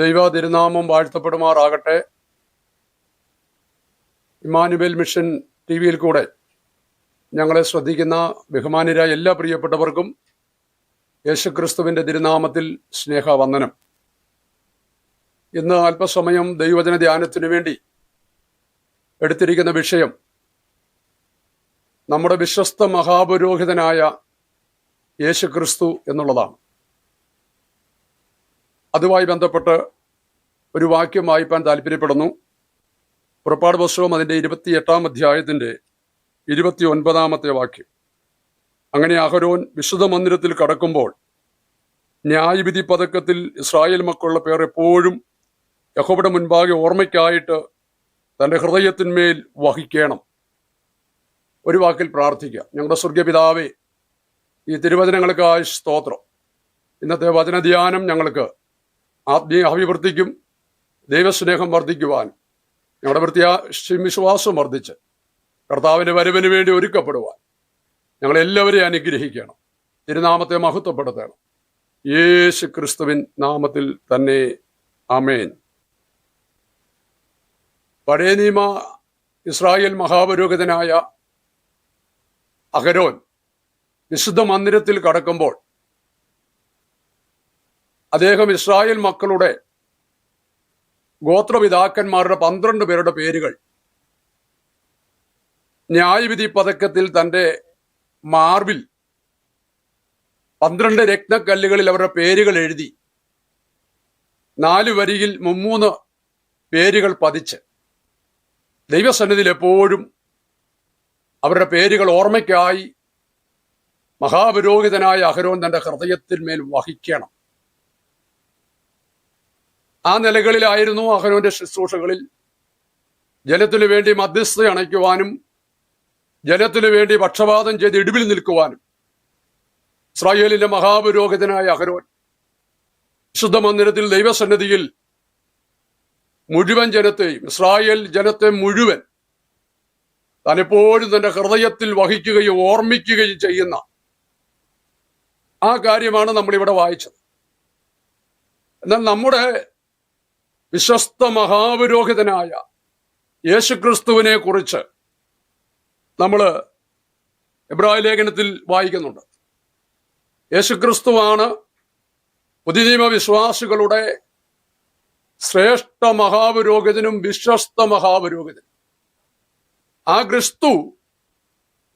ദൈവ തിരുനാമം വാഴ്ത്തപ്പെടുമാറാകട്ടെ. ഇമാനുവൽ മിഷൻ ടി വിയിൽ കൂടെ ഞങ്ങളെ ശ്രദ്ധിക്കുന്ന ബഹുമാനരായ എല്ലാ പ്രിയപ്പെട്ടവർക്കും യേശുക്രിസ്തുവിന്റെ തിരുനാമത്തിൽ സ്നേഹവന്ദനം. ഇന്ന് അല്പസമയം ദൈവജന ധ്യാനത്തിനു വേണ്ടി എടുത്തിരിക്കുന്ന വിഷയം നമ്മുടെ വിശ്വസ്ത മഹാപുരോഹിതനായ യേശുക്രിസ്തു എന്നുള്ളതാണ്. അതുമായി ബന്ധപ്പെട്ട് ഒരു വാക്യം വായിപ്പാൻ താല്പര്യപ്പെടുന്നു. പുറപ്പാട് പുസ്തകം അതിന്റെ ഇരുപത്തിയെട്ടാം അധ്യായത്തിന്റെ ഇരുപത്തി ഒൻപതാമത്തെ വാക്യം. അങ്ങനെ അഹരോൻ വിശുദ്ധ മന്ദിരത്തിൽ കടക്കുമ്പോൾ ന്യായവിധി പതക്കത്തിൽ ഇസ്രായേൽ മക്കളുടെ പേർ എപ്പോഴും യഹോബയുടെ മുൻപാകെ ഓർമ്മയ്ക്കായിട്ട് തന്റെ ഹൃദയത്തിന്മേൽ വഹിക്കണം. ഒരു വാക്കിൽ പ്രാർത്ഥിക്കുക ഞങ്ങളുടെ സ്വർഗപിതാവേ ഈ തിരുവചനങ്ങൾക്കായി സ്തോത്രം. ഇന്നത്തെ വചനധ്യാനം ഞങ്ങൾക്ക് ആത്മീയ അഭിവൃദ്ധിക്കും ദൈവസ്നേഹം വർദ്ധിക്കുവാൻ ഞങ്ങളുടെ വൃത്തിയാ വിശ്വാസം വർദ്ധിച്ച് കർത്താവിന്റെ വരവിന് വേണ്ടി ഒരുക്കപ്പെടുവാൻ ഞങ്ങളെല്ലാവരെയും അനുഗ്രഹിക്കണം തിരുനാമത്തെ മഹത്വപ്പെടുത്തണം. യേശു ക്രിസ്തുവിൻ നാമത്തിൽ തന്നെ അമേൻ പഴയ നിയമ ഇസ്രായേൽ മഹാപുരോഹിതനായ അഹരോൻ വിശുദ്ധ മന്ദിരത്തിൽ കടക്കുമ്പോൾ അദ്ദേഹം ഇസ്രായേൽ മക്കളുടെ ഗോത്രപിതാക്കന്മാരുടെ പന്ത്രണ്ട് പേരുടെ പേരുകൾ. ന്യായവിധി പതക്കത്തിൽ തന്റെ മാർബിൽ പന്ത്രണ്ട് രത്നക്കല്ലുകളിൽ അവരുടെ പേരുകൾ എഴുതി. നാല് വരിയിൽ മുമ്മൂന്ന് പേരുകൾ പതിച്ച്. ദൈവസന്നിധിയിൽ എപ്പോഴും അവരുടെ പേരുകൾ ഓർമ്മയ്ക്കായി മഹാപുരോഹിതനായ അഹരോൻ തന്റെ ഹൃദയത്തിന്മേൽ വഹിക്കണം. ആ നിലകളിലായിരുന്നു അഹരോന്റെ ശുശ്രൂഷകളിൽ. ജലത്തിനു വേണ്ടി മധ്യസ്ഥത അണയ്ക്കുവാനും ജലത്തിനു വേണ്ടി പക്ഷപാതം ചെയ്ത് ഇടിവിൽ നിൽക്കുവാനും. ഇസ്രായേലിന്റെ മഹാപുരോഹിതനായ അഹരോൻ വിശുദ്ധ മന്ദിരത്തിൽ ദൈവസന്നിധിയിൽ മുഴുവൻ ജനത്തെയും ഇസ്രായേൽ ജനത്തെ മുഴുവൻ താൻ എപ്പോഴും തന്റെ ഹൃദയത്തിൽ വഹിക്കുകയും ഓർമ്മിക്കുകയും ചെയ്യുന്ന ആ കാര്യമാണ് നമ്മളിവിടെ വായിച്ചത്. എന്നാൽ നമ്മുടെ വിശ്വസ്ത മഹാപുരോഹിതനായ യേശുക്രിസ്തുവിനെ കുറിച്ച് നമ്മൾ എബ്രാഹിം ലേഖനത്തിൽ വായിക്കുന്നുണ്ട്. യേശുക്രിസ്തുവാണ് പുതിയ നിയമ വിശ്വാസികളുടെ ശ്രേഷ്ഠ മഹാപുരോഹിതനും വിശ്വസ്ത മഹാപുരോഹിതനും. ആ ക്രിസ്തു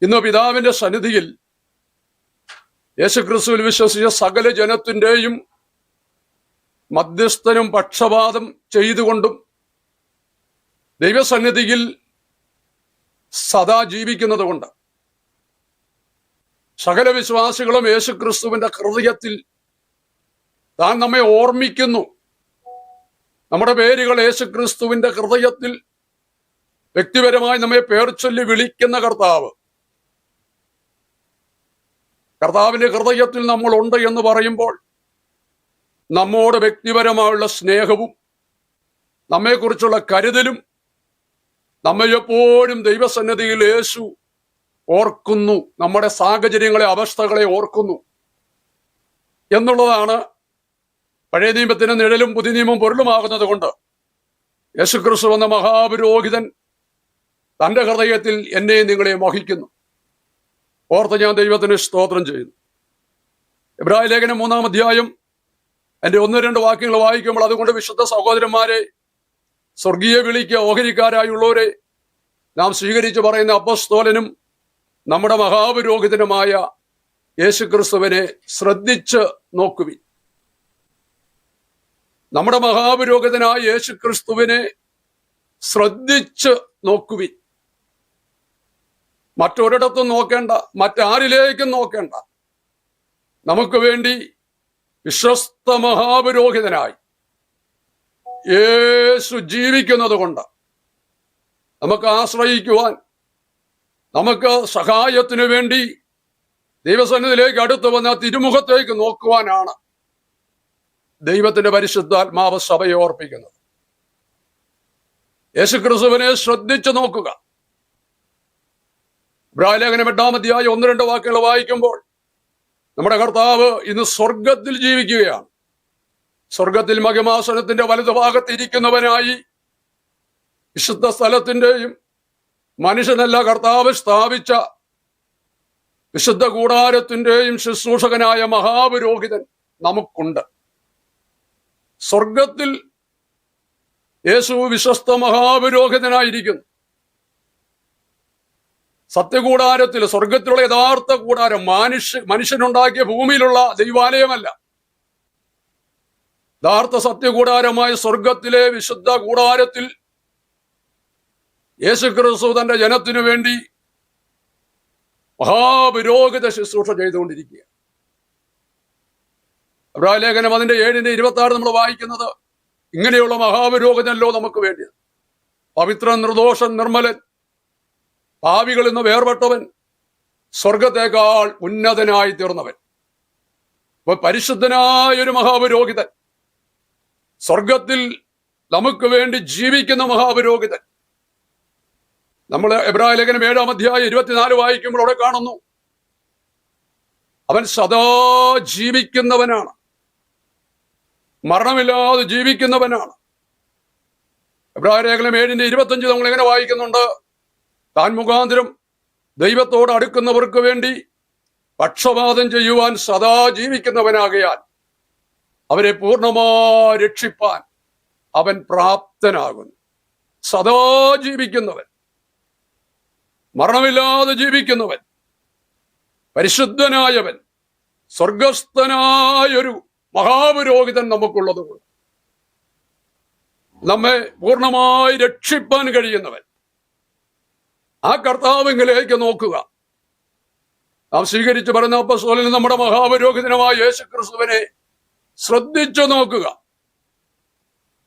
ഇന്ന് പിതാവിന്റെ സന്നിധിയിൽ യേശുക്രിസ്തുവിൽ വിശ്വസിച്ച സകല ജനത്തിന്റെയും മധ്യസ്ഥനും പക്ഷപാതം ചെയ്തുകൊണ്ടും ദൈവസന്നിധിയിൽ സദാ ജീവിക്കുന്നത് കൊണ്ട് സകല വിശ്വാസികളും യേശുക്രിസ്തുവിന്റെ ഹൃദയത്തിൽ താൻ നമ്മെ ഓർമ്മിക്കുന്നു. നമ്മുടെ പേരുകൾ യേശുക്രിസ്തുവിന്റെ ഹൃദയത്തിൽ വ്യക്തിപരമായി നമ്മെ പേർ ചൊല്ലി വിളിക്കുന്ന കർത്താവ്. കർത്താവിന്റെ ഹൃദയത്തിൽ നമ്മൾ ഉണ്ട് എന്ന് പറയുമ്പോൾ നമ്മോട് വ്യക്തിപരമായുള്ള സ്നേഹവും നമ്മെക്കുറിച്ചുള്ള കരുതലും നമ്മെ എപ്പോഴും ദൈവസന്നിധിയിൽ യേശു ഓർക്കുന്നു നമ്മുടെ സാഹചര്യങ്ങളെ അവസ്ഥകളെ ഓർക്കുന്നു എന്നുള്ളതാണ് പഴയ നിയമത്തിന് നിഴലും പുതിയ നിയമം പൊരുളുമാകുന്നത് കൊണ്ട് യേശുക്രിസ്തു എന്ന മഹാപുരോഹിതൻ തന്റെ ഹൃദയത്തിൽ എന്നെയും നിങ്ങളെയും വഹിക്കുന്നു ഓർത്ത് ഞാൻ ദൈവത്തിന് സ്തോത്രം ചെയ്യുന്നു. ഇബ്രാഹിം ലേഖനം മൂന്നാം അധ്യായം എന്റെ ഒന്ന് രണ്ട് വാക്യങ്ങൾ വായിക്കുമ്പോൾ അതുകൊണ്ട് വിശുദ്ധ സഹോദരന്മാരെ സ്വർഗീയ വിളിക്ക് ഓഹരിക്കാരായുള്ളവരെ നാം സ്വീകരിച്ചു പറയുന്ന അപ്പസ്തോലനും നമ്മുടെ മഹാപുരോഹിതനുമായ യേശുക്രിസ്തുവിനെ ശ്രദ്ധിച്ച് നോക്കുവിൻ. നമ്മുടെ മഹാപുരോഹിതനായ യേശുക്രിസ്തുവിനെ ശ്രദ്ധിച്ച് നോക്കുവിൻ. മറ്റൊരിടത്തും നോക്കേണ്ട മറ്റാരിലേക്കും നോക്കേണ്ട. നമുക്ക് വേണ്ടി വിശ്വസ്ത മഹാപുരോഹിതനായി. യേശു ജീവിക്കുന്നത് കൊണ്ട് നമുക്ക് ആശ്രയിക്കുവാൻ നമുക്ക് സഹായത്തിനു വേണ്ടി ദൈവസന്നിധിയിലേക്ക് അടുത്ത് വന്ന തിരുമുഖത്തേക്ക് നോക്കുവാനാണ് ദൈവത്തിന്റെ പരിശുദ്ധാത്മാവ് സഭയെ ഓർപ്പിക്കുന്നത്. യേശുക്രിസ്തുവിനെ ശ്രദ്ധിച്ചു നോക്കുക. ബ്രാലേഖനം എട്ടാമതിയായി ഒന്ന് രണ്ട് വാക്കുകൾ വായിക്കുമ്പോൾ നമ്മുടെ കർത്താവ് ഇന്ന് സ്വർഗത്തിൽ ജീവിക്കുകയാണ്. സ്വർഗത്തിൽ മഹിമാസനത്തിന്റെ വലതുഭാഗത്ത് ഇരിക്കുന്നവനായി വിശുദ്ധ സ്ഥലത്തിന്റെയും മനുഷ്യനല്ല കർത്താവ് സ്ഥാപിച്ച വിശുദ്ധ കൂടാരത്തിന്റെയും ശുശ്രൂഷകനായ മഹാപുരോഹിതൻ നമുക്കുണ്ട്. സ്വർഗത്തിൽ യേശു വിശ്വസ്ത മഹാപുരോഹിതനായിരിക്കുന്നു. സത്യകൂടാരത്തിൽ സ്വർഗത്തിലുള്ള യഥാർത്ഥ കൂടാരം മനുഷ്യ മനുഷ്യനുണ്ടാക്കിയ ഭൂമിയിലുള്ള ദൈവാലയമല്ല. യഥാർത്ഥ സത്യകൂടാരമായ സ്വർഗത്തിലെ വിശുദ്ധ കൂടാരത്തിൽ യേശുക്രിസ്തു തന്റെ ജനത്തിനു വേണ്ടി മഹാപുരോഹിത ശുശ്രൂഷ ചെയ്തുകൊണ്ടിരിക്കുക അബ്രാലേഖനം അതിന്റെ ഏഴിന്റെ ഇരുപത്തി ആറ് നമ്മൾ വായിക്കുന്നത് ഇങ്ങനെയുള്ള മഹാപുരോഹിതനല്ലോ നമുക്ക് വേണ്ടിയത്. പവിത്ര നിർദോഷം നിർമ്മലൻ പാവികളിൽ നിന്ന് വേർപെട്ടവൻ സ്വർഗത്തേക്കാൾ ഉന്നതനായി തീർന്നവൻ. അപ്പൊ പരിശുദ്ധനായ ഒരു മഹാപുരോഹിതൻ സ്വർഗത്തിൽ നമുക്ക് വേണ്ടി ജീവിക്കുന്ന മഹാപുരോഹിതൻ. നമ്മൾ എബ്രാഹിം ലേഖനം ഏഴാം അധ്യായം ഇരുപത്തിനാല് വായിക്കുമ്പോൾ അവിടെ കാണുന്നു അവൻ സദാ ജീവിക്കുന്നവനാണ് മരണമില്ലാതെ ജീവിക്കുന്നവനാണ്. എബ്രാഹിം ലേഖനം ഏഴിന്റെ ഇരുപത്തഞ്ച് നമ്മൾ എങ്ങനെ വായിക്കുന്നുണ്ട്? താൻ മുഖാന്തരം ദൈവത്തോട് അടുക്കുന്നവർക്ക് വേണ്ടി പക്ഷപാതം ചെയ്യുവാൻ സദാ ജീവിക്കുന്നവനാകയാൽ അവരെ പൂർണമായി രക്ഷിപ്പാൻ അവൻ പ്രാപ്തനാകുന്നു. സദാ ജീവിക്കുന്നവൻ. മരണമില്ലാതെ ജീവിക്കുന്നവൻ. പരിശുദ്ധനായവൻ. സ്വർഗസ്ഥനായൊരു മഹാപുരോഹിതൻ നമുക്കുള്ളതുകൊണ്ട് നമ്മെ പൂർണമായി രക്ഷിപ്പാൻ കഴിയുന്നവൻ. ആ കർത്താവിങ്കിലേക്ക് നോക്കുക. നാം സ്വീകരിച്ച് പറഞ്ഞ അപ്പസ്തോലൻ നമ്മുടെ മഹാപുരോഹിതനമായ യേശു ക്രിസ്തുവിനെ ശ്രദ്ധിച്ചു നോക്കുക.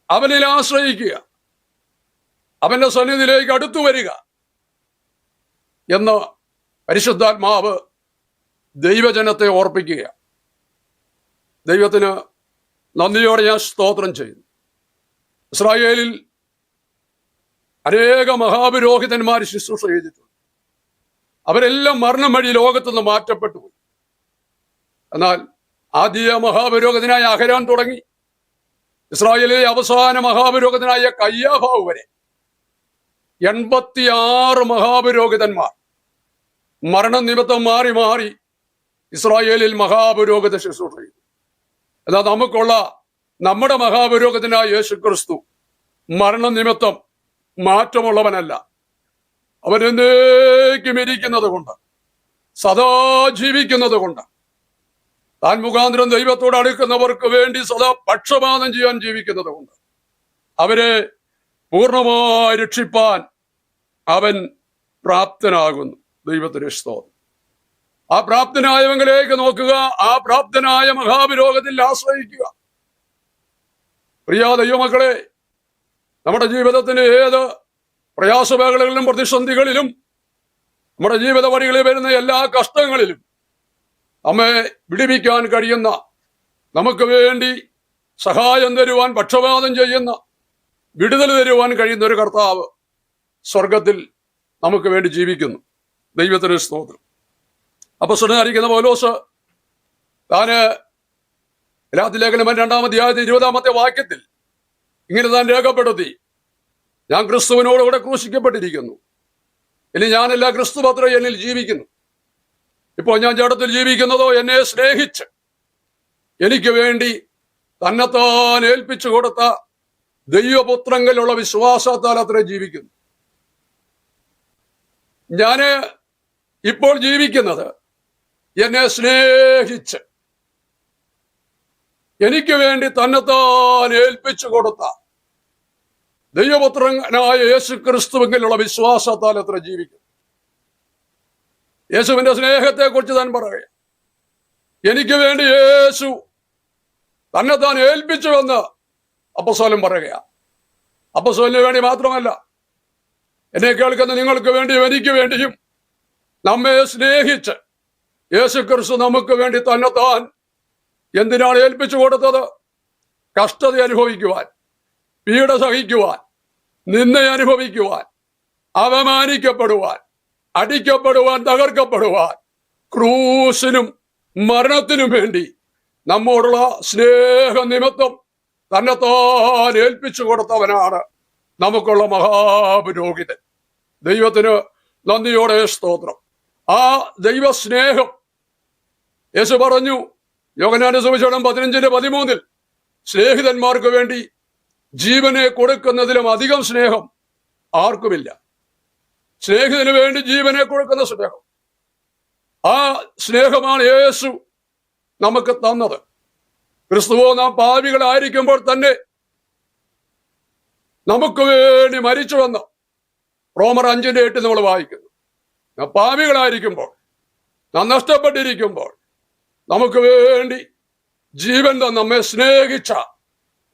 അവനിൽ ആശ്രയിക്കുക. അവന്റെ സന്നിധിയിലേക്ക് അടുത്തു വരിക എന്ന് പരിശുദ്ധാത്മാവ് ദൈവജനത്തെ ഓർപ്പിക്കുക. ദൈവത്തിന് നന്ദിയോടെ ഞാൻ സ്തോത്രം ചെയ്യുന്നു. ഇസ്രായേലിൽ അനേക മഹാപുരോഹിതന്മാർ ശുശ്രൂഷ ചെയ്തിട്ടുണ്ട്. അവരെല്ലാം മരണം വഴി ലോകത്തുനിന്ന് മാറ്റപ്പെട്ടു പോയി. എന്നാൽ ആദ്യ മഹാപുരോഹിതനായ അഹരാൻ തുടങ്ങി. ഇസ്രായേലിലെ അവസാന മഹാപുരോഹിതനായ കയ്യാഭാവ് വരെ എൺപത്തിയാറ് മഹാപുരോഹിതന്മാർ മരണനിമിത്തം മാറി മാറി ഇസ്രായേലിൽ മഹാപുരോഹിത ശുശ്രൂഷ ചെയ്തു. എന്നാൽ നമുക്കുള്ള നമ്മുടെ മഹാപുരോഹിതനായ യേശു ക്രിസ്തു മരണനിമിത്തം മാറ്റമുള്ളവനല്ല. അവൻ എന്നേക്കും ഇരിക്കുന്നത് കൊണ്ട് സദാ ജീവിക്കുന്നത് കൊണ്ട് താൻ മുഖാന്തരം ദൈവത്തോട് അടുക്കുന്നവർക്ക് വേണ്ടി സദാ പക്ഷപാതം ചെയ്യാൻ ജീവിക്കുന്നത് കൊണ്ട് അവരെ പൂർണമായി രക്ഷിപ്പാൻ അവൻ പ്രാപ്തനാകുന്നു. ദൈവത്തിന് സ്തോത്രം. ആ പ്രാപ്തനായവങ്ങളിലേക്ക് നോക്കുക ആ പ്രാപ്തനായ മഹാവിരോഗത്തിൽ ആശ്രയിക്കുക. പ്രിയ ദൈവമക്കളെ നമ്മുടെ ജീവിതത്തിന് ഏത് പ്രയാസ മേഖലകളിലും പ്രതിസന്ധികളിലും നമ്മുടെ ജീവിത വഴികളിൽ വരുന്ന എല്ലാ കഷ്ടങ്ങളിലും നമ്മെ വിടിവിക്കാൻ കഴിയുന്ന നമുക്ക് വേണ്ടി സഹായം തരുവാൻ പക്ഷപാതം ചെയ്യുന്ന വിടുതൽ തരുവാൻ കഴിയുന്ന ഒരു കർത്താവ് സ്വർഗത്തിൽ നമുക്ക് വേണ്ടി ജീവിക്കുന്നു. ദൈവത്തിന് സ്തോത്രം. അപ്പൊ സുനാരിക്കുന്ന പോലോസ് താന് ലേഖനം രണ്ടാമത്തെ ആദ്യത്തെ ഇരുപതാമത്തെ വാക്യത്തിൽ ഇങ്ങനെ താൻ രേഖപ്പെടുത്തി. ഞാൻ ക്രിസ്തുവിനോടുകൂടെ ക്രൂശിക്കപ്പെട്ടിരിക്കുന്നു. ഇനി ഞാനല്ല ക്രിസ്തു പത്രം എന്നിൽ ജീവിക്കുന്നു. ഇപ്പോൾ ഞാൻ ജഡത്തിൽ ജീവിക്കുന്നതോ എന്നെ സ്നേഹിച്ച് എനിക്ക് വേണ്ടി തന്നെത്താൻ ഏൽപ്പിച്ചു കൊടുത്ത ദൈവപുത്രങ്ങളിലുള്ള വിശ്വാസത്താൽ അത്ര ജീവിക്കുന്നു. ഞാൻ ഇപ്പോൾ ജീവിക്കുന്നത് എന്നെ സ്നേഹിച്ച് എനിക്ക് വേണ്ടി തന്നെത്താൻ ഏൽപ്പിച്ചു കൊടുത്ത ദൈവപുത്രനായ യേശു ക്രിസ്തുവിലുള്ള വിശ്വാസത്താൽ അത്ര ജീവിക്കും. യേശുവിന്റെ സ്നേഹത്തെ കുറിച്ച് താൻ പറയുക എനിക്ക് വേണ്ടി യേശു തന്നെ തന്നെത്താൻ ഏൽപ്പിച്ചുവെന്ന് അപ്പസോലം പറയുക അപ്പസോലിന് വേണ്ടി മാത്രമല്ല എന്നെ കേൾക്കുന്ന നിങ്ങൾക്ക് വേണ്ടിയും എനിക്ക് വേണ്ടിയും നമ്മെ സ്നേഹിച്ച് യേശു ക്രിസ്തു നമുക്ക് വേണ്ടി തന്നെത്താൻ എന്തിനാണ് ഏൽപ്പിച്ചു കൊടുത്തത്? കഷ്ടത അനുഭവിക്കുവാൻ പീഡ സഹിക്കുവാൻ നിന്നെ അനുഭവിക്കുവാൻ അപമാനിക്കപ്പെടുവാൻ അടിക്കപ്പെടുവാൻ തകർക്കപ്പെടുവാൻ ക്രൂശിനും മരണത്തിനും വേണ്ടി നമ്മോടുള്ള സ്നേഹ നിമിത്തം തന്നെത്താൻ ഏൽപ്പിച്ചു കൊടുത്തവനാണ് നമുക്കുള്ള മഹാപുരോഹിതൻ. ദൈവത്തിന് നന്ദിയോടെ സ്തോത്രം. ആ ദൈവസ്നേഹം യേശു പറഞ്ഞു യോഗനാന്റെ സുവിശേഷം പതിനഞ്ചിന്റെ പതിമൂന്നിൽ സ്നേഹിതന്മാർക്ക് വേണ്ടി ജീവനെ കൊടുക്കുന്നതിലും അധികം സ്നേഹം ആർക്കുമില്ല. സ്നേഹിതന് വേണ്ടി ജീവനെ കൊടുക്കുന്ന സ്നേഹം. ആ സ്നേഹമാണ് യേശു നമുക്ക് തന്നത്. ക്രിസ്തുവോ നാം പാവികളായിരിക്കുമ്പോൾ തന്നെ നമുക്ക് വേണ്ടി മരിച്ചുവെന്ന് റോമർ അഞ്ചിന്റെ എട്ട് നമ്മൾ വായിക്കുന്നു. നാം പാപികളായിരിക്കുമ്പോൾ നാം നഷ്ടപ്പെട്ടിരിക്കുമ്പോൾ നമുക്ക് വേണ്ടി ജീവൻ തന്ന നമ്മെ സ്നേഹിച്ച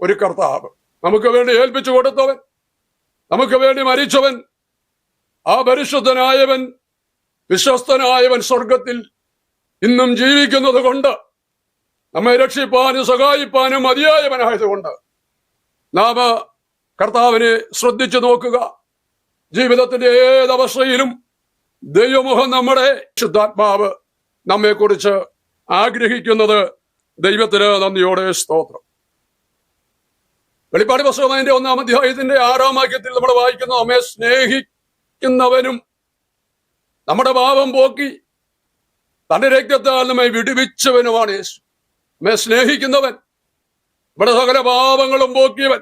ഒരു കർത്താവ്. നമുക്ക് വേണ്ടി ഏൽപ്പിച്ചു കൊടുത്തവൻ നമുക്ക് വേണ്ടി മരിച്ചവൻ ആ പരിശുദ്ധനായവൻ വിശ്വസ്തനായവൻ സ്വർഗത്തിൽ ഇന്നും ജീവിക്കുന്നത് കൊണ്ട് നമ്മെ രക്ഷിപ്പാനും സഹായിപ്പാനും മതിയായവനായതുകൊണ്ട് നാം കർത്താവിനെ ശ്രദ്ധിച്ചു നോക്കുക. ജീവിതത്തിന്റെ ഏതവസ്ഥയിലും ദൈവമുഖം നമ്മുടെ ശുദ്ധാത്മാവ് നമ്മെക്കുറിച്ച് ആഗ്രഹിക്കുന്നത് ദൈവത്തിന് നന്ദിയോടെ സ്തോത്രം. വെളിപ്പാട് പുസ്തകം ഒന്നാം അധ്യായത്തിന്റെ ആറാം വാക്യത്തിൽ നമ്മൾ വായിക്കുന്ന നമ്മെ സ്നേഹിക്കുന്നവനും നമ്മുടെ പാപം പോക്കി തന്റെ രക്തത്താൽ നമ്മെ വിടുവിച്ചവനുമാണ് യേശു. നമ്മെ സ്നേഹിക്കുന്നവൻ നമ്മുടെ സകല പാപങ്ങളും പോക്കിയവൻ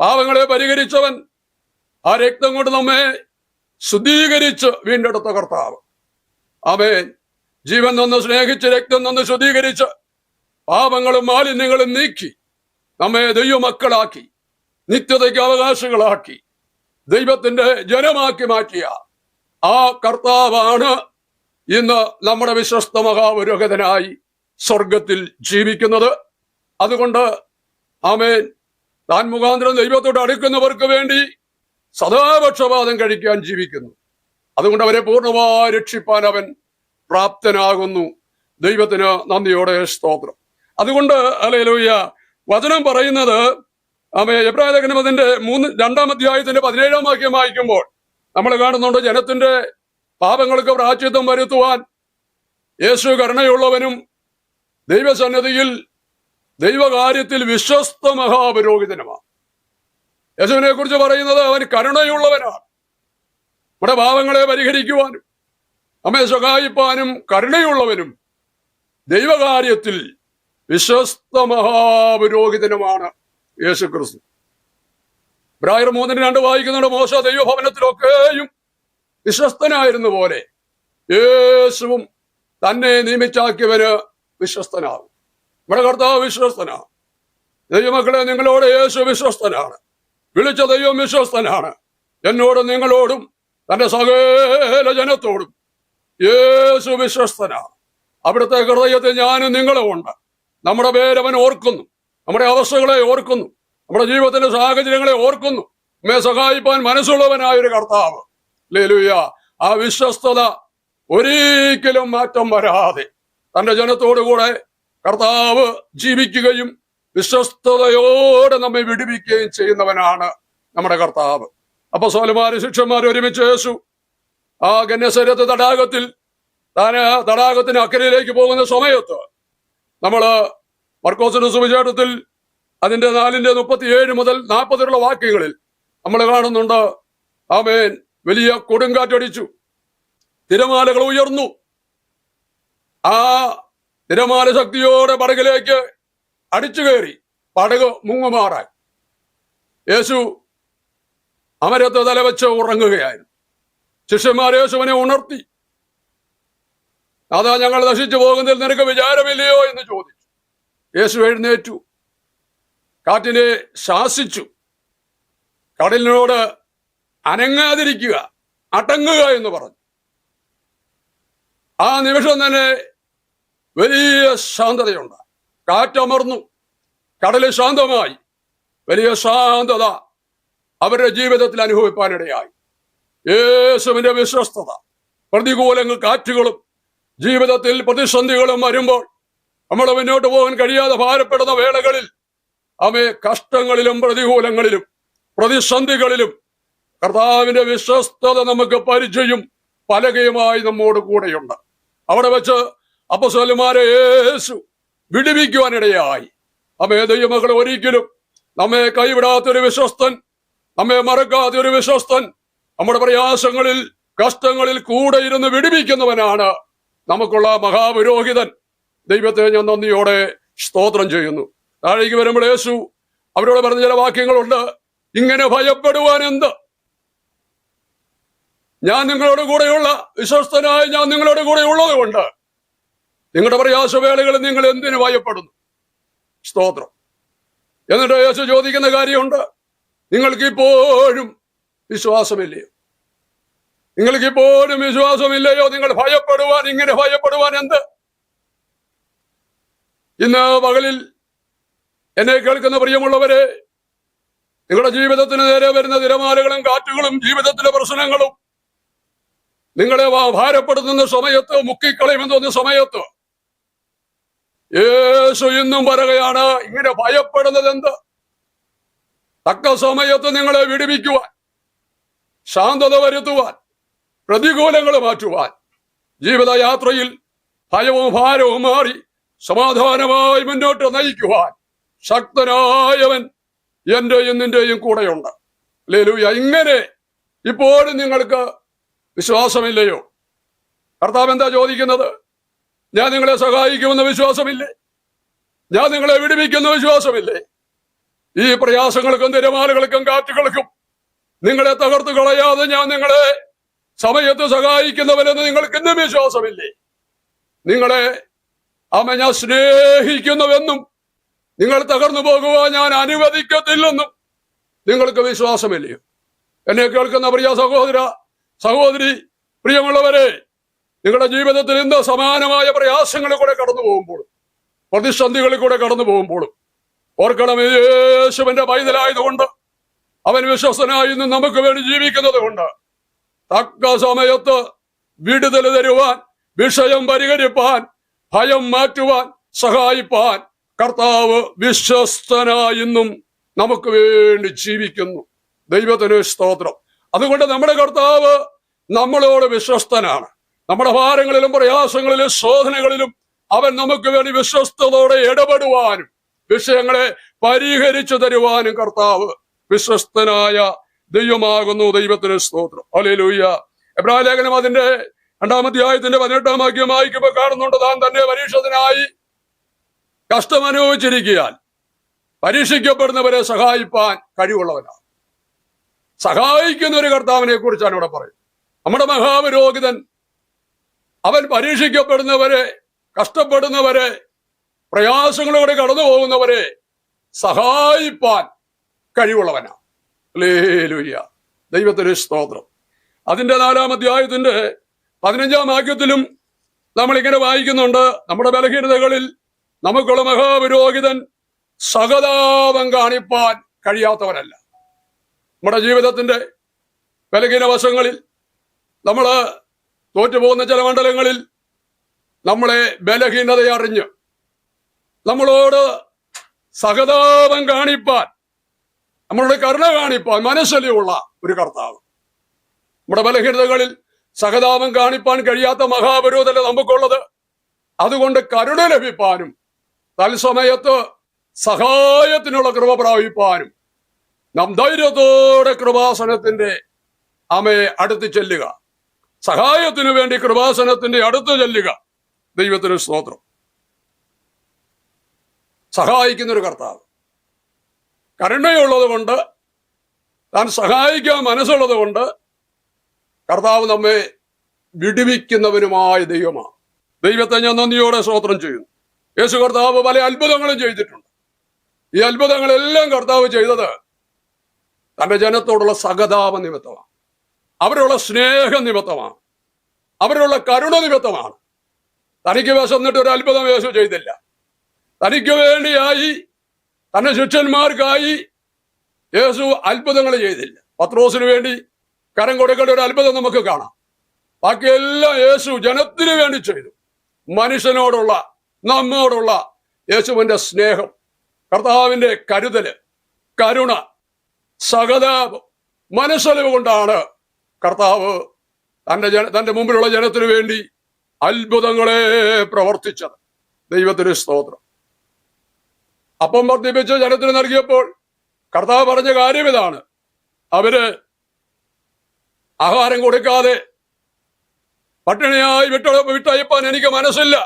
പാപങ്ങളെ പരിഹരിച്ചവൻ ആ രക്തം കൊണ്ട് നമ്മെ ശുദ്ധീകരിച്ച് വീണ്ടെടുത്ത കർത്താവ്. അവൻ ജീവൻ നിന്ന് സ്നേഹിച്ച് രക്തം നിന്ന് ശുദ്ധീകരിച്ച് പാപങ്ങളും മാലിന്യങ്ങളും നീക്കി നമ്മെ ദൈവമക്കളാക്കി നിത്യതയ്ക്ക് അവകാശികളാക്കി ദൈവത്തിന്റെ ജനമാക്കി മാറ്റിയ ആ കർത്താവാണ് ഇന്ന് നമ്മുടെ വിശ്വസ്ത മഹാപുരോഹിതനായി സ്വർഗത്തിൽ ജീവിക്കുന്നത്. അതുകൊണ്ട് ആമേൻ. താൻ മുഖാന്തരം ദൈവത്തോട് അടുക്കുന്നവർക്ക് വേണ്ടി സദാപക്ഷപാതം കഴിക്കാൻ ജീവിക്കുന്നു. അതുകൊണ്ട് അവരെ പൂർണമായി രക്ഷിപ്പാൻ അവൻ പ്രാപ്തനാകുന്നു. ദൈവത്തിന് നന്ദിയോടെ സ്തോത്രം. അതുകൊണ്ട് അലയിലൂയ വചനം പറയുന്നത് ആമേ എബ്രാഹിം അതിന്റെ മൂന്ന് രണ്ടാം അധ്യായത്തിന്റെ പതിനേഴാം വാക്യം വായിക്കുമ്പോൾ നമ്മൾ കാണുന്നുണ്ട് ജനത്തിന്റെ പാപങ്ങൾക്ക് പ്രാച്യത്വം വരുത്തുവാൻ യേശു കരുണയുള്ളവനും ദൈവസന്നിധിയിൽ ദൈവകാര്യത്തിൽ വിശ്വസ്ത മഹാപുരോഹിതനുമാണ്. യേശുവിനെ കുറിച്ച് പറയുന്നത് അവൻ കരുണയുള്ളവനാണ്. നമ്മുടെ പാപങ്ങളെ പരിഹരിക്കുവാനും നമ്മെ സഹായിപ്പാനും കരുണയുള്ളവനും ദൈവകാര്യത്തിൽ വിശ്വസ്ത മഹാപുരോഹിതനുമാണ് യേശു ക്രിസ്തു ബ്രായർ മൂന്നിന് രണ്ട് വായിക്കുന്നുണ്ട് മോശ ദൈവഭവനത്തിലൊക്കെയും വിശ്വസ്തനായിരുന്നു പോലെ യേശുവും തന്നെ നിയമിച്ചാക്കിയവന് വിശ്വസ്തനാകും. നമ്മുടെ കർത്താവ് വിശ്വസ്തനാണ്. ദൈവമക്കളെ നിങ്ങളോട് യേശു വിശ്വസ്തനാണ്. വിളിച്ച ദൈവം വിശ്വസ്തനാണ്. എന്നോടും നിങ്ങളോടും തന്റെ സകല ജനത്തോടും യേശു വിശ്വസ്തനാ. അവിടുത്തെ ഹൃദയത്തിൽ ഞാനും നിങ്ങളും ഉണ്ട്. നമ്മുടെ പേരവൻ ഓർക്കുന്നു. നമ്മുടെ അവസ്ഥകളെ ഓർക്കുന്നു. നമ്മുടെ ജീവിതത്തിന്റെ സാഹചര്യങ്ങളെ ഓർക്കുന്നു. നമ്മെ സഹായിപ്പാൻ മനസ്സുള്ളവനായ ഒരു കർത്താവ്. ലേലുയ ആ വിശ്വസ്തത ഒരിക്കലും മാറ്റം വരാതെ തന്റെ ജനത്തോടുകൂടെ കർത്താവ് ജീവിക്കുകയും വിശ്വസ്തയോടെ നമ്മെ വിടുവിക്കുകയും ചെയ്യുന്നവനാണ് നമ്മുടെ കർത്താവ്. അപ്പൊ സോലമാര് ശിക്ഷന്മാർ ഒരുമിച്ച് യേശു ആ ഗന്യസരത്ത് തടാകത്തിൽ താൻ തടാകത്തിന് അക്കരയിലേക്ക് പോകുന്ന സമയത്ത് നമ്മൾ മർക്കോസിന്റെ സുവിശേഷത്തിൽ അതിന്റെ നാലിന്റെ മുപ്പത്തിയേഴ് മുതൽ നാൽപ്പതിലുള്ള വാക്യങ്ങളിൽ നമ്മൾ കാണുന്നുണ്ട് ആമേൻ. വലിയ കൊടുങ്കാറ്റടിച്ചു. തിരമാലകൾ ഉയർന്നു. ആ തിരമാല ശക്തിയോടെ പടകിലേക്ക് അടിച്ചു കയറി. പടക് മുങ്ങുമാറായി. യേശു അമരത്ത് തലവെച്ച് ഉറങ്ങുകയായിരുന്നു. ശിഷ്യന്മാർ യേശുവിനെ ഉണർത്തി. അതാ ഞങ്ങൾ നശിച്ചു പോകുന്നതിൽ നിനക്ക് വിചാരമില്ലയോ എന്ന് ചോദിച്ചു. യേശു എഴുന്നേറ്റു. കാറ്റിനെ ശാസിച്ചു. കടലിനോട് അനങ്ങാതിരിക്കുക അടങ്ങുക എന്ന് പറഞ്ഞു. ആ നിമിഷം തന്നെ വലിയ ശാന്തതയുണ്ട് കാറ്റമർന്നു. കടൽ ശാന്തമായി. വലിയ ശാന്തത അവരുടെ ജീവിതത്തിൽ അനുഭവിപ്പാനിടയായി. യേശുവിന്റെ വിശ്വസ്തത. പ്രതികൂലങ്ങൾ കാറ്റുകളും ജീവിതത്തിൽ പ്രതിസന്ധികളും വരുമ്പോൾ നമ്മൾ മുന്നോട്ട് പോകാൻ കഴിയാതെ ഭാരപ്പെടുന്ന വേളകളിൽ അവയെ കഷ്ടങ്ങളിലും പ്രതികൂലങ്ങളിലും പ്രതിസന്ധികളിലും കർത്താവിന്റെ വിശ്വസ്തത നമുക്ക് പരിചയം പലകയുമായി നമ്മോട് കൂടെയുണ്ട്. അവിടെ വെച്ച് അപ്പസ്വലന്മാരെ യേശു വിടിവിക്കുവാനിടയായി. അമേ ദൈവമകളെ ഒരിക്കലും നമ്മെ കൈവിടാത്തൊരു വിശ്വസ്തൻ നമ്മെ മറക്കാത്ത ഒരു വിശ്വസ്തൻ നമ്മുടെ പ്രയാസങ്ങളിൽ കഷ്ടങ്ങളിൽ കൂടെ ഇരുന്ന് വിടിപ്പിക്കുന്നവനാണ് നമുക്കുള്ള മഹാപുരോഹിതൻ. ദൈവത്തെ ഞാൻ നന്ദിയോടെ സ്തോത്രം ചെയ്യുന്നു. താഴേക്ക് വരുമ്പോൾ യേശു അവരോട് പറഞ്ഞ ചില വാക്യങ്ങളുണ്ട്. ഇങ്ങനെ ഭയപ്പെടുവാൻ എന്ത്? ഞാൻ നിങ്ങളോട് കൂടെയുള്ള വിശ്വസ്തനായ ഞാൻ നിങ്ങളോട് കൂടെ ഉള്ളത് കൊണ്ട് നിങ്ങളുടെ പ്രയാസവേളകളിൽ നിങ്ങൾ എന്തിനു ഭയപ്പെടുന്നു? സ്തോത്രം. എന്നിട്ട് യേശു ചോദിക്കുന്ന കാര്യമുണ്ട്. നിങ്ങൾക്ക് ഇപ്പോഴും വിശ്വാസമില്ലയോ നിങ്ങൾക്ക് ഇപ്പോഴും വിശ്വാസമില്ലയോ? നിങ്ങൾ ഭയപ്പെടുവാൻ ഇങ്ങനെ ഭയപ്പെടുവാൻ എന്ത്? ഇന്ന് പകലിൽ എന്നെ കേൾക്കുന്ന പ്രിയമുള്ളവരെ നിങ്ങളുടെ ജീവിതത്തിന് നേരെ വരുന്ന തിരമാലകളും കാറ്റുകളും ജീവിതത്തിലെ പ്രശ്നങ്ങളും നിങ്ങളെ ഭാരപ്പെടുത്തുന്ന സമയത്ത് മുക്കിക്കളയുമെന്ന സമയത്ത് യേശു ഇന്നും പറയുകയാണ് ഇങ്ങനെ ഭയപ്പെടുന്നത് എന്ത്? തക്ക സമയത്ത് നിങ്ങളെ വിടുവിക്കുവാൻ ശാന്തത വരുത്തുവാൻ പ്രതികൂലങ്ങൾ മാറ്റുവാൻ ജീവിതയാത്രയിൽ ഭയവും ഭാരവും മാറി സമാധാനമായി മുന്നോട്ട് നയിക്കുവാൻ ശക്തനായവൻ എന്റെയും നിന്റെയും കൂടെയുണ്ട്. ലേലൂയ ഇങ്ങനെ ഇപ്പോഴും നിങ്ങൾക്ക് വിശ്വാസമില്ലയോ? കർത്താവ് എന്താ ചോദിക്കുന്നത്? ഞാൻ നിങ്ങളെ സഹായിക്കുമെന്ന് വിശ്വാസമില്ലേ? ഞാൻ നിങ്ങളെ വിടുവിക്കുന്ന വിശ്വാസമില്ലേ? ഈ പ്രയാസങ്ങൾക്കും തിരമാലകൾക്കും കാറ്റുകൾക്കും നിങ്ങളെ തകർത്ത് കളയാതെ ഞാൻ നിങ്ങളെ സമയത്ത് സഹായിക്കുന്നവരെന്ന് നിങ്ങൾക്ക് ഇന്നും വിശ്വാസമില്ലേ? നിങ്ങളെ അമ്മ ഞാൻ സ്നേഹിക്കുന്നുവെന്നും നിങ്ങൾ തകർന്നു പോകുവാൻ ഞാൻ അനുവദിക്കത്തില്ലെന്നും നിങ്ങൾക്ക് വിശ്വാസമില്ലയോ എന്നെ കേൾക്കുന്ന പ്രിയ സഹോദര സഹോദരി പ്രിയമുള്ളവരെ നിങ്ങളുടെ ജീവിതത്തിൽ ഇന്ന് സമാനമായ പ്രയാസങ്ങളിൽ കൂടെ കടന്നു പോകുമ്പോഴും പ്രതിസന്ധികളിൽ കൂടെ കടന്നു പോകുമ്പോഴും ഓർക്കണം യേശുവിന്റെ പൈതലായതുകൊണ്ട് അവൻ വിശ്വസനായി നമുക്ക് വേണ്ടി ജീവിക്കുന്നത് കൊണ്ട്. തക്ക സമയത്ത് വിടുതൽ തരുവാൻ വിഷയം പരിഹരിപ്പാൻ ഭയം മാറ്റുവാൻ സഹായിപ്പാൻ കർത്താവ് വിശ്വസ്തനായിന്നും നമുക്ക് വേണ്ടി ജീവിക്കുന്നു. ദൈവത്തിന് സ്തോത്രം. അതുകൊണ്ട് നമ്മുടെ കർത്താവ് നമ്മളോട് വിശ്വസ്തനാണ്. നമ്മുടെ ഭാരങ്ങളിലും പ്രയാസങ്ങളിലും ശോധനകളിലും അവൻ നമുക്ക് വേണ്ടി വിശ്വസ്തയോടെ ഇടപെടുവാനും വിഷയങ്ങളെ പരിഹരിച്ചു തരുവാനും കർത്താവ് വിശ്വസ്തനായ ദൈവമാകുന്നു ദൈവത്തിന് സ്തോത്രം. അലേലൂയ്യ എബ്രാഹിം ലേഖനം അതിന്റെ രണ്ടാമധ്യായത്തിന്റെ പതിനെട്ടാം വാക്യം വായിക്കുമ്പോൾ കാണുന്നുണ്ട് താൻ തന്നെ പരീക്ഷത്തിനായി കഷ്ടമനുഭവിച്ചിരിക്കാൻ പരീക്ഷിക്കപ്പെടുന്നവരെ സഹായിപ്പാൻ കഴിവുള്ളവനാണ്. സഹായിക്കുന്ന ഒരു കർത്താവിനെ കുറിച്ചാണ് ഇവിടെ പറയുന്നത്. നമ്മുടെ മഹാപുരോഹിതൻ അവൻ പരീക്ഷിക്കപ്പെടുന്നവരെ കഷ്ടപ്പെടുന്നവരെ പ്രയാസങ്ങളോടെ കടന്നു പോകുന്നവരെ സഹായിപ്പാൻ കഴിവുള്ളവനാണ് ലേലുയ്യ ദൈവത്തിന് സ്തോത്രം. അതിന്റെ നാലാം അധ്യായത്തിന്റെ പതിനഞ്ചാം വാക്യത്തിലും നമ്മൾ ഇങ്ങനെ വായിക്കുന്നുണ്ട്. നമ്മുടെ ബലഹീനതകളിൽ നമുക്കുള്ള മഹാപുരോഹിതൻ സഹതാപം കാണിപ്പാൻ കഴിയാത്തവനല്ല. നമ്മുടെ ജീവിതത്തിന്റെ ബലഹീന വശങ്ങളിൽ നമ്മൾ തോറ്റുപോകുന്ന ചില മണ്ഡലങ്ങളിൽ നമ്മളെ ബലഹീനതയറിഞ്ഞ് നമ്മളോട് സഹതാപം കാണിപ്പാൻ നമ്മളുടെ കരുണ കാണിപ്പാൻ മനസ്സലിയുള്ള ഒരു കർത്താവ്. നമ്മുടെ ബലഹീനതകളിൽ സഹതാപം കാണിപ്പാൻ കഴിയാത്ത മഹാപരോധല്ല നമുക്കുള്ളത് അതുകൊണ്ട് കരുണ ലഭിപ്പാനും തത്സമയത്ത് സഹായത്തിനുള്ള കൃപ പ്രാപിപ്പാനും നാം ധൈര്യത്തോടെ കൃപാസനത്തിന്റെ അമയെ അടുത്ത് ചെല്ലുക. സഹായത്തിനു വേണ്ടി കൃപാസനത്തിന്റെ അടുത്ത് ചെല്ലുക. ദൈവത്തിന് സ്തോത്രം. സഹായിക്കുന്ന ഒരു കർത്താവ്. കരുണയുള്ളത് കൊണ്ട് താൻ സഹായിക്കാൻ മനസ്സുള്ളത് കൊണ്ട് കർത്താവ് നമ്മെ വിടുവിക്കുന്നവരുമായ ദൈവമാണ്. ദൈവത്തെ ഞാൻ നന്ദിയോടെ സ്തോത്രം ചെയ്യുന്നു. യേശു കർത്താവ് പല അത്ഭുതങ്ങളും ചെയ്തിട്ടുണ്ട്. ഈ അത്ഭുതങ്ങളെല്ലാം കർത്താവ് ചെയ്തത് തന്റെ ജനത്തോടുള്ള സഹതാപ നിമിത്തമാണ്. അവരുള്ള സ്നേഹ നിമിത്തമാണ്. അവരുള്ള കരുണ നിമിത്തമാണ്. തനിക്ക് വിശന്നിട്ട് ഒരു അത്ഭുതം യേശു ചെയ്തില്ല. തനിക്ക് വേണ്ടിയായി തന്റെ ശിഷ്യന്മാർക്കായി യേശു അത്ഭുതങ്ങൾ ചെയ്തില്ല. പത്രോസിന് വേണ്ടി കരം കൊടുക്കേണ്ട ഒരു അത്ഭുതം നമുക്ക് കാണാം. ബാക്കിയെല്ലാം യേശു ജനത്തിന് വേണ്ടി ചെയ്തു. മനുഷ്യനോടുള്ള നമ്മോടുള്ള യേശുവിന്റെ സ്നേഹം കർത്താവിന്റെ കരുതൽ കരുണ സഹതാപം മനസ്സലിവ് കൊണ്ടാണ് കർത്താവ് തന്റെ ജന തന്റെ മുമ്പിലുള്ള ജനത്തിനു വേണ്ടി അത്ഭുതങ്ങളെ പ്രവർത്തിച്ചത്. ദൈവത്തിന് സ്തോത്രം. അപ്പം വർദ്ധിപ്പിച്ച് ജനത്തിന് നൽകിയപ്പോൾ കർത്താവ് പറഞ്ഞ കാര്യം ഇതാണ്. അവർ ആഹാരം കൊടുക്കാതെ പട്ടിണിയായി വിട്ട വിട്ടയപ്പാൻ എനിക്ക് മനസ്സില്ല.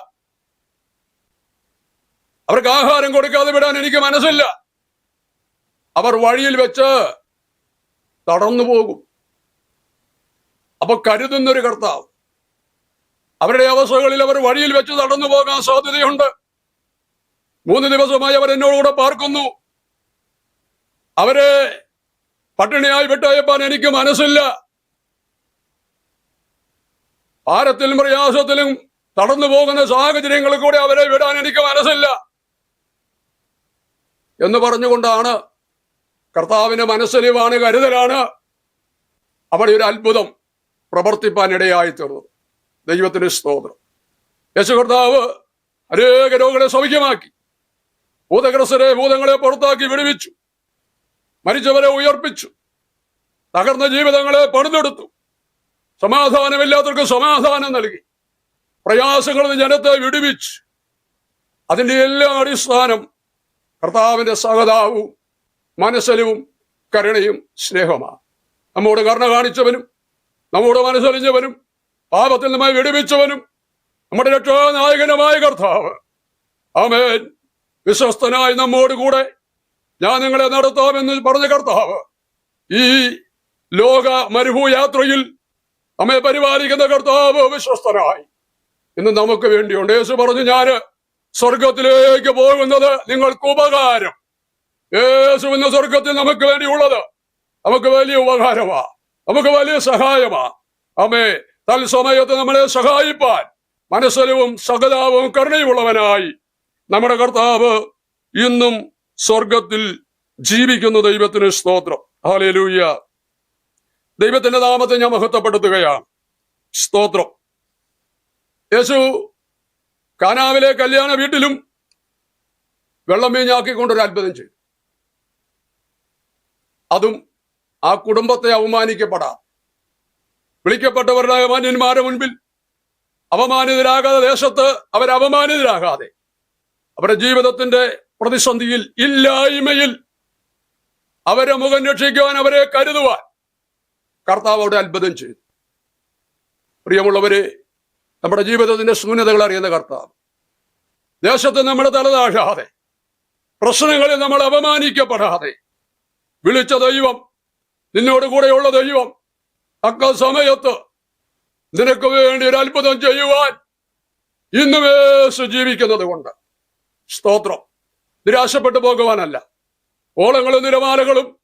അവർക്ക് ആഹാരം കൊടുക്കാതെ വിടാൻ എനിക്ക് മനസ്സില്ല. അവർ വഴിയിൽ വെച്ച് തടർന്നു പോകും. അപ്പൊ കരുതുന്നൊരു കർത്താവ്. അവരുടെ അവസ്ഥകളിൽ അവർ വഴിയിൽ വെച്ച് തടന്നു പോകാൻ സാധ്യതയുണ്ട്. മൂന്ന് ദിവസമായി അവർ എന്നോടുകൂടെ പാർക്കുന്നു. അവരെ പട്ടിണിയായി വിട്ടയപ്പാൻ എനിക്ക് മനസ്സില്ല. ഭാരത്തിലും പ്രയാസത്തിലും നടന്നു പോകുന്ന സാഹചര്യങ്ങളിൽ കൂടെ അവരെ വിടാൻ എനിക്ക് മനസ്സില്ല. എന്ന് പറഞ്ഞുകൊണ്ടാണ് കർത്താവിന് മനസ്സലിവാണ് കരുതലാണ് അവിടെ ഒരു അത്ഭുതം പ്രവർത്തിപ്പാൻ ഇടയായി തീർന്നത് ദൈവത്തിന് സ്തോത്രം. യേശു കർത്താവ് അനേക രോഗികളെ സൗഖ്യമാക്കി. ഭൂതഗ്രസ്തരെ ഭൂതങ്ങളെ പുറത്താക്കി വിടുവിച്ചു. മരിച്ചവരെ ഉയർപ്പിച്ചു. തകർന്ന ജീവിതങ്ങളെ പണിതെടുത്തു. സമാധാനമില്ലാത്തവർക്ക് സമാധാനം നൽകി. പ്രയാസങ്ങളിൽ ജനത്തെ വിടുവിച്ചു. അതിന്റെ എല്ലാ അടിസ്ഥാനം കർത്താവിന്റെ സഹതാവും മനസ്സലിവും കരുണയും സ്നേഹമാണ്. നമ്മോട് കരുണ കാണിച്ചവനും നമ്മോട് മനസ്സലിഞ്ഞവനും പാപത്തിൽ നിന്നുമായി വിടുവിച്ചവനും നമ്മുടെ രക്ഷാനായകനുമായ കർത്താവ്. ആമേൻ. വിശ്വസ്തനായി നമ്മോട് കൂടെ ഞാൻ നിങ്ങളെ നടത്താമെന്ന് പറഞ്ഞ കർത്താവ് ഈ ലോക മരുഭൂയാത്രയിൽ നമ്മെ പരിപാലിക്കുന്ന കർത്താവ് വിശ്വസ്തനായി. ഇന്ന് നമുക്ക് വേണ്ടിയുണ്ട്. യേശു പറഞ്ഞു ഞാൻ സ്വർഗത്തിലേക്ക് പോകുന്നത് നിങ്ങൾക്ക് ഉപകാരം. യേശു എന്ന സ്വർഗത്തിൽ നമുക്ക് വേണ്ടിയുള്ളത് നമുക്ക് വലിയ ഉപകാരമാ. നമുക്ക് വലിയ സഹായമാ. അമ്മേ തൽസമയത്ത് നമ്മളെ സഹായിപ്പാൻ മനസ്സലവും സകലാവും കരുണയുമുള്ളവനായി നമ്മുടെ കർത്താവ് ഇന്നും സ്വർഗത്തിൽ ജീവിക്കുന്ന ദൈവത്തിന് സ്തോത്രം. ഹാലൂയ്യ ദൈവത്തിന്റെ നാമത്തെ ഞാൻ മഹത്വപ്പെടുത്തുകയാണ്. സ്തോത്രം. യേശു കാനാവിലെ കല്യാണ വീട്ടിലും വെള്ളം വീഞ്ഞാക്കിക്കൊണ്ടൊരു അത്ഭുതം ചെയ്തു. അതും ആ കുടുംബത്തെ അവമാനിക്കപ്പെടാം വിളിക്കപ്പെട്ടവരുടെ മാന്യന്മാരുടെ മുൻപിൽ അവമാനിതരാകാതെ ദേശത്ത് അവർ അവമാനിതരാകാതെ അവരുടെ ജീവിതത്തിന്റെ പ്രതിസന്ധിയിൽ ഇല്ലായ്മയിൽ അവരെ മുഖം രക്ഷിക്കുവാൻ അവരെ കരുതുവാൻ കർത്താവ് അവിടെ അത്ഭുതം ചെയ്തു. പ്രിയമുള്ളവരെ നമ്മുടെ ജീവിതത്തിന്റെ ശൂന്യതകൾ അറിയുന്ന കർത്താവ് ദേശത്ത് നമ്മൾ തലതാഴാതെ പ്രശ്നങ്ങളിൽ നമ്മൾ അപമാനിക്കപ്പെടാതെ വിളിച്ച ദൈവം നിന്നോട് കൂടെയുള്ള ദൈവം തക്ക സമയത്ത് നിനക്ക് വേണ്ടി ഒരു അത്ഭുതം ചെയ്യുവാൻ ഇന്നുമേ സുജീവിക്കുന്നത് കൊണ്ട് സ്തോത്രം. നിരാശപ്പെട്ടു പോകുവാനല്ല. ഓളങ്ങളും നിരമാലകളും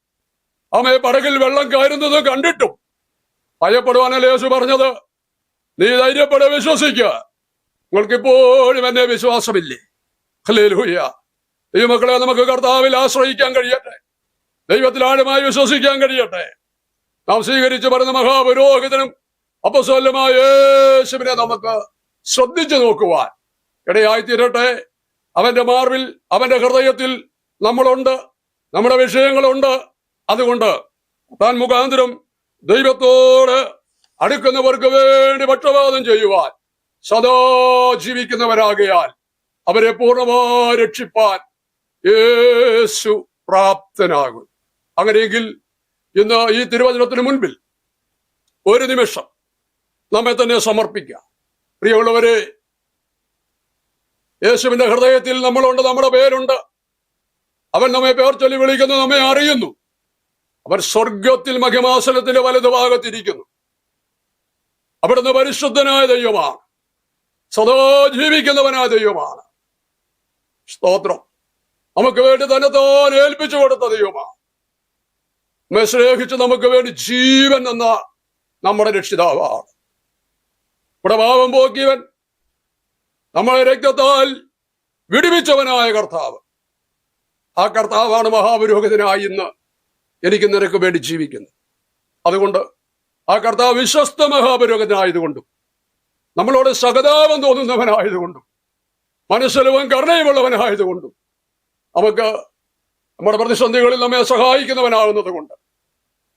അമ്മയെ പടകിൽ വെള്ളം കയറുന്നത് കണ്ടിട്ടും ഭയപ്പെടുവാനല്ല യേശു പറഞ്ഞത്? നീ ധൈര്യപ്പെടെ വിശ്വസിക്കുക നിങ്ങൾക്കിപ്പോഴും എന്നെ വിശ്വാസമില്ലേ? ഹല്ലേലൂയ. ഈ മക്കളെ നമുക്ക് കർത്താവിൽ ആശ്രയിക്കാൻ കഴിയട്ടെ. ദൈവത്തിൽ ആഴമായി വിശ്വസിക്കാൻ കഴിയട്ടെ. നാം സ്വീകരിച്ചു പറയുന്ന മഹാപുരോഹിതനും അപ്പസ്വല്ലമായ യേശുവിനെ നമുക്ക് ശ്രദ്ധിച്ചു നോക്കുവാൻ ഇടയായിത്തീരട്ടെ അവന്റെ മാർവിൽ അവന്റെ ഹൃദയത്തിൽ നമ്മളുണ്ട് നമ്മുടെ വിഷയങ്ങളുണ്ട്. അതുകൊണ്ട് താൻ മുഖാന്തരം ദൈവത്തോട് അടുക്കുന്നവർക്ക് വേണ്ടി പക്ഷപാതം ചെയ്യുവാൻ സദാ ജീവിക്കുന്നവരാകയാൽ അവരെ പൂർണമായി രക്ഷിപ്പാൻ യേശു പ്രാപ്തനാകും അങ്ങനെയെങ്കിൽ ഇന്ന് ഈ തിരുവചനത്തിന് മുൻപിൽ ഒരു നിമിഷം നമ്മെ തന്നെ സമർപ്പിക്കാം. പ്രിയമുള്ളവരെ യേശുവിന്റെ ഹൃദയത്തിൽ നമ്മളുണ്ട് നമ്മുടെ പേരുണ്ട്. അവൻ നമ്മെ പേർ ചൊല്ലി വിളിക്കുന്നു നമ്മെ അറിയുന്നു. അവർ സ്വർഗത്തിൽ മഹിമാസനത്തിന്റെ വലതുഭാഗത്തിരിക്കുന്നു. അവിടുന്ന് പരിശുദ്ധനായ ദൈവമാണ്. സദാ ജീവിക്കുന്നവനായ ദൈവമാണ്. സ്തോത്രം. നമുക്ക് വേണ്ടി തന്നെ താൻ ഏൽപ്പിച്ചു കൊടുത്ത ദൈവമാണ്. നമ്മെ സ്നേഹിച്ച് നമുക്ക് വേണ്ടി ജീവൻ എന്ന നമ്മുടെ രക്ഷിതാവാണ്. ഇവിടെ പാപം പോക്കിയവൻ നമ്മളെ രക്തത്താൽ വിടുവിച്ചവനായ കർത്താവ്. ആ കർത്താവാണ് മഹാപുരോഹിതനായി ഇന്ന് എനിക്ക് നിനക്ക് വേണ്ടി ജീവിക്കുന്നത്. അതുകൊണ്ട് ആ കർത്താവ് വിശ്വസ്ത മഹാപുരോഹിതനായതുകൊണ്ടും നമ്മളോട് സഹതാപം തോന്നുന്നവനായതുകൊണ്ടും മനസ്സലവും കരുണയുമുള്ളവനായതുകൊണ്ടും നമുക്ക് നമ്മുടെ പ്രതിസന്ധികളിൽ നമ്മെ സഹായിക്കുന്നവനാകുന്നത് കൊണ്ട്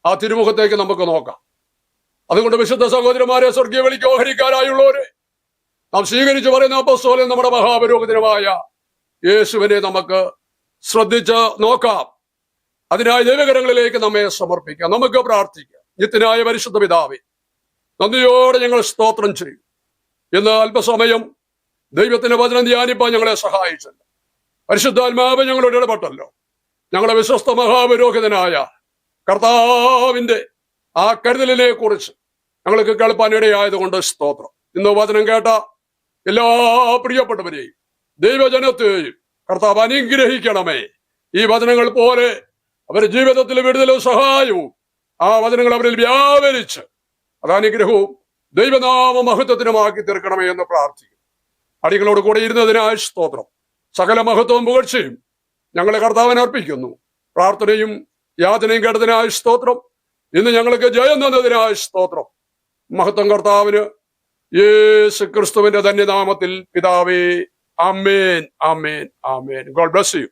ആ തിരുമുഖത്തേക്ക് നമുക്ക് നോക്കാം. അതുകൊണ്ട് വിശുദ്ധ സഹോദരന്മാരെ സ്വർഗീയ വിളിക്ക് ഓഹരിക്കാരായുള്ളവരെ നാം സ്വീകരിച്ചു പറയുന്ന അപ്പസ്തോലൻ നമ്മുടെ മഹാപുരോഹിതനുമായ യേശുവിനെ നമുക്ക് ശ്രദ്ധിച്ച് നോക്കാം. അതിനായി ദൈവകരങ്ങളിലേക്ക് നമ്മെ സമർപ്പിക്കാം. നമുക്ക് പ്രാർത്ഥിക്കാം. നിത്യനായ പരിശുദ്ധ പിതാവേ നന്ദിയോടെ ഞങ്ങൾ സ്തോത്രം ചെയ്യും. ഇന്ന് അല്പസമയം ദൈവത്തിന്റെ വചനം ധ്യാനിപ്പാൻ ഞങ്ങളെ സഹായിച്ചല്ലോ. പരിശുദ്ധാത്മാവ് ഞങ്ങളോട് ഇടപെട്ടല്ലോ. ഞങ്ങളുടെ വിശ്വസ്ത മഹാപുരോഹിതനായ കർത്താവിന്റെ ആ കരുതലിനെ കുറിച്ച് ഞങ്ങൾക്ക് കേൾപ്പാൻ ഇടയായതുകൊണ്ട് സ്തോത്രം. ഇന്ന് വചനം കേട്ട എല്ലാ പ്രിയപ്പെട്ടവരെയും ദൈവജനത്തെയും കർത്താവ് അനുഗ്രഹിക്കണമേ. ഈ വചനങ്ങൾ പോലെ അവരുടെ ജീവിതത്തിൽ വിടുതലും സഹായവും ആ വചനങ്ങൾ അവരിൽ വ്യാപരിച്ച് അത് അനുഗ്രഹവും ദൈവനാമ മഹത്വത്തിനുമാക്കി തീർക്കണമേ എന്ന് പ്രാർത്ഥിക്കും അടികളോട് കൂടെ ഇരുന്നതിനായി സ്തോത്രം. സകല മഹത്വവും പുകഴ്ചയും ഞങ്ങളെ കർത്താവിന് അർപ്പിക്കുന്നു. പ്രാർത്ഥനയും യാതനയും കേട്ടതിനായി സ്തോത്രം. ഇന്ന് ഞങ്ങൾക്ക് ജയം തന്നതിനായി സ്തോത്രം. മഹത്വം കർത്താവിന് യേശു ക്രിസ്തുവിന്റെ ധന്യനാമത്തിൽ പിതാവേ amen amen amen God bless you